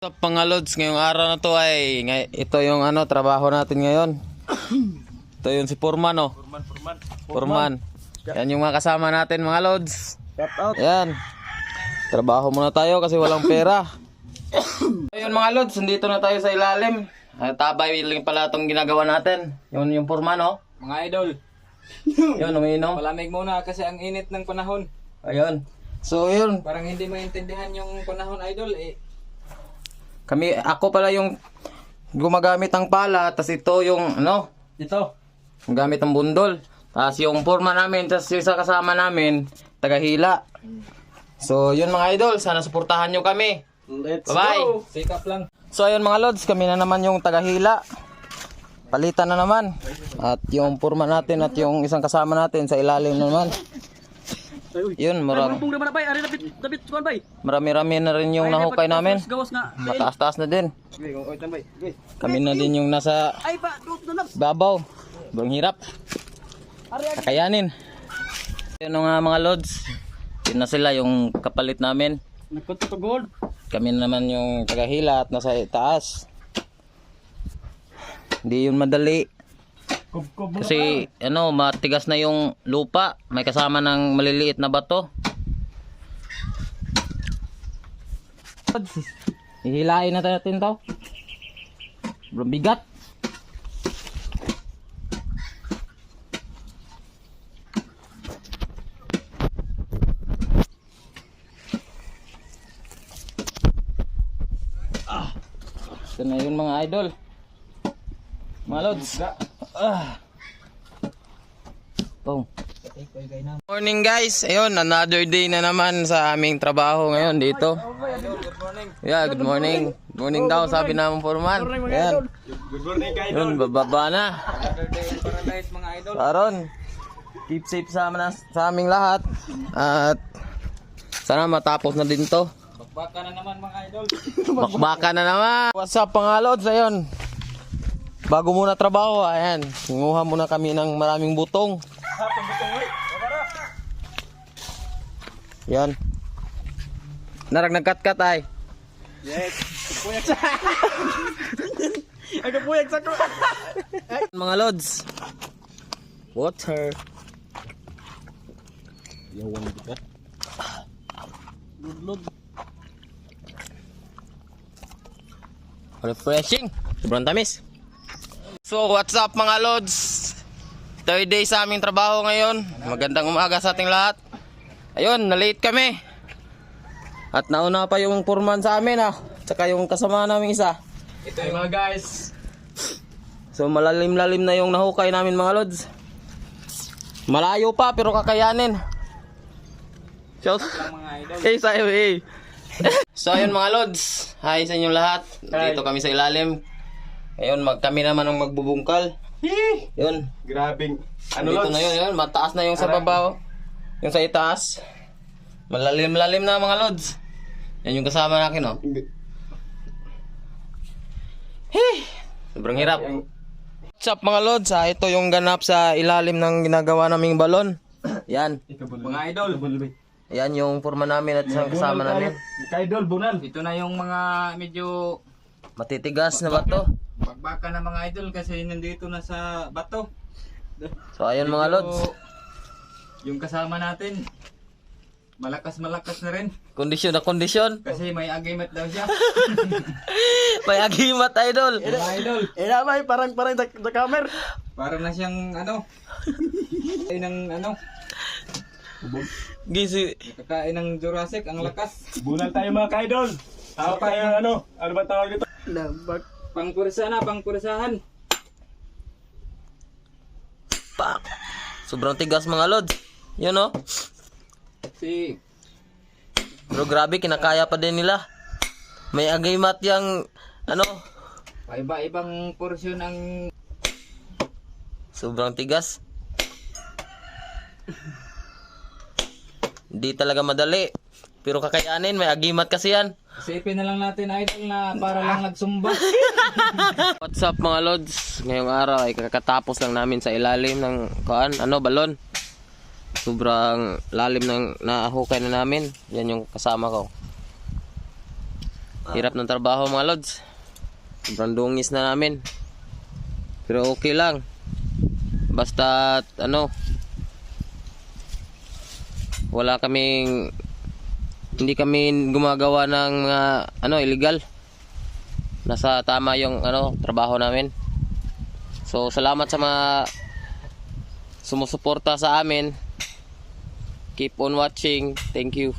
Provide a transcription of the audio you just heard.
Sa pangalods, ngayong araw na to ay ngay- ito yung ano trabaho natin ngayon. ito yung si Purman oh. Purman, purman. Purman. Yan yung mga kasama natin mga lods. Shout out. Yan. Trabaho muna tayo kasi walang pera. Ayun mga lods, nandito na tayo sa ilalim. Ay, tabay lang pala itong ginagawa natin. Yun yung Purman oh. Mga idol, Yun, umiinom. palamig muna kasi ang init ng panahon. Ayun. So yun, Parang hindi maintindihan yung panahon idol eh. Kami, ako pala yung gumagamit ng pala, tas ito yung ano, Ito. gamit ng bundol. Tapos yung forma namin, tapos yung isa kasama namin, tagahila. So, yun mga idol, sana suportahan nyo kami. Let's Bye-bye. go. Sikap lang. So, ayun mga lods, kami na naman yung tagahila. Palitan na naman. At yung forma natin at yung isang kasama natin sa ilalim na naman. Yun, marami, Pung naman na bay, ari napit napit kuan bay. marami-rami na rin yung nahukay namin. Gawas nga. Mataas-taas na din. Kami na din yung nasa Ay ba, babaw. Bang hirap. Kakayanin. Yun nga mga lods. Yun na sila yung kapalit namin. Nagkunto to gold. Kami naman yung tagahila at nasa taas. Hindi yun madali. Kub-kub mo. Kasi ano, matigas na yung lupa. May kasama ng maliliit na bato. Ihilain na natin to. Bro, bigat. Ito na yun mga idol. Mga lods. Ah. Boom. Morning guys. Ayun, another day na naman sa aming trabaho ngayon dito. Good morning. Yeah, good morning. Good morning daw sabi namin foreman. Ayan. Good morning kay Yun, bababa na. Another day in paradise mga idol. Aron, keep safe sa, amin- sa aming lahat. At sana matapos na din to. Bakbaka na naman mga idol. Bakbaka na naman. What's up mga lods? Ayun. Bago muna trabaho, ayan. Singuha muna kami ng maraming butong. Yan. Narag nagkat-kat ay. Yes. Puyag sa. Aga puyag sa ko. Mga lods. Water. Yawan bigat. Ludlod. Refreshing. Sobrang tamis. So, what's up mga lods? Third day sa aming trabaho ngayon. Magandang umaga sa ating lahat. Ayun, na-late kami. At nauna pa yung foreman sa amin ah. Tsaka yung kasama namin isa. Ito yung mga guys. So, malalim-lalim na yung nahukay namin mga lods. Malayo pa pero kakayanin. Shout. Hey, sa'yo, hey. so, ayun mga lods. Hi sa inyong lahat. Dito kami sa ilalim. Ayun, mag, kami naman ang magbubungkal. Yun. Grabing. Ano Dito na yun, yun. Mataas na yung sa babaw. Yung sa itaas. Malalim-lalim na mga lods. Yan yung kasama natin, oh. Hey! Sobrang hirap. What's up mga lods? Ah, ito yung ganap sa ilalim ng ginagawa naming balon. Yan. Mga idol. Yan yung forma namin at isang kasama namin. Kaidol, bunal. Ito na yung mga medyo Matitigas na ba to? Pagbaka na mga idol kasi nandito na sa bato. So ayun mga lods. Yung kasama natin, malakas-malakas na rin. Kondisyon na kondisyon. Kasi may agimat daw siya. May agimat idol. mga idol, Eh may parang parang the, the camera. para na siyang ano, kakain ng ano, Gisi. kakain ng Jurassic, ang lakas. Bunal tayo mga kaidol. Tawag tayo ano? Ano ba tawag dito? Labak. Pangkursa na, pangkursahan. Pak. Sobrang tigas mga lods. Yun oh. Si, Pero grabe kinakaya pa din nila. May agimat yang ano, iba-ibang porsyon ang sobrang tigas. Hindi talaga madali. Pero kakayanin, may agimat kasi yan. Isipin na lang natin idol na para lang nagsumba. What's up mga lods? Ngayong araw ay kakatapos lang namin sa ilalim ng kuan, ano, balon. Sobrang lalim ng nahukay na namin. Yan yung kasama ko. Hirap ng trabaho mga lods. Sobrang dungis na namin. Pero okay lang. Basta ano wala kaming hindi kami gumagawa ng mga ano illegal. Nasa tama yung ano trabaho namin. So salamat sa mga sumusuporta sa amin. Keep on watching. Thank you.